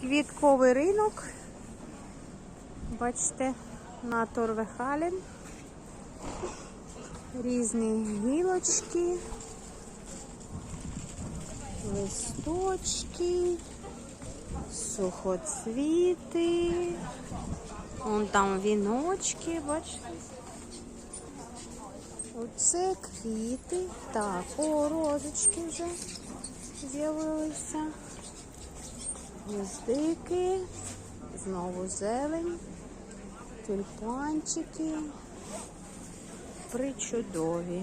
Квітковий ринок. Бачите, на Торвехален. Різні гілочки, листочки, сухоцвіти. Вон там віночки, бачите. Оце квіти. Так, о, розочки вже з'явилися. Гвоздики, знову зелень, тюльпанчики. Причудові.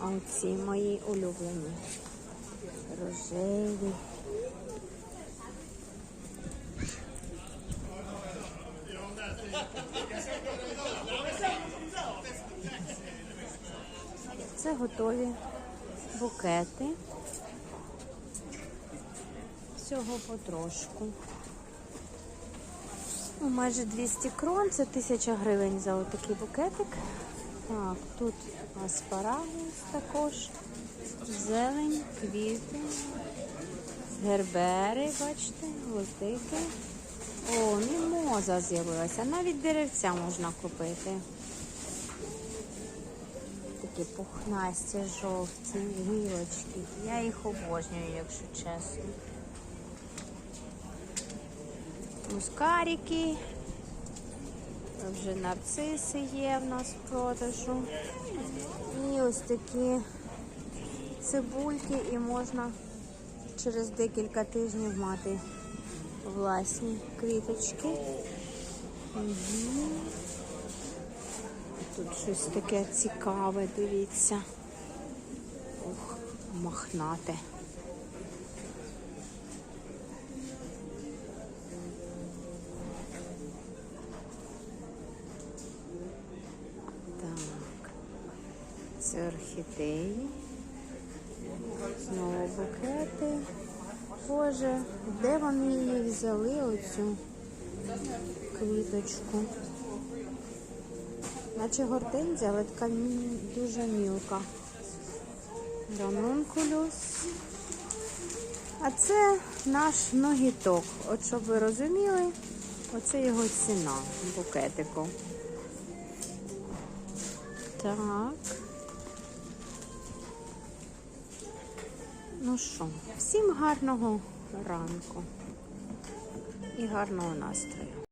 А оці мої улюблені. Рожеві. Це готові букети. Всього потрошку. Ну, майже 200 крон, це 1000 гривень за отакий букетик. Так, тут аспарагус також, зелень, квіти, гербери, бачите, гвоздики. О, мімоза з'явилася. Навіть деревця можна купити. Такі пухнасті жовті гілочки. Я їх обожнюю, якщо чесно. Мускарики. Вже нарциси є в нас в продажу. І ось такі цибульки, і можна через декілька тижнів мати власні квіточки. Тут щось таке цікаве, дивіться. Ох, мохнате. Так, це орхідеї. Знову букети. Боже, де вони її взяли оцю квіточку? Наче гортензія, але така дуже мілка. Ранункулюс. А це наш ногіток. От щоб ви розуміли, оце його ціна букетику. Так. Ну що, всім гарного ранку і гарного настрою.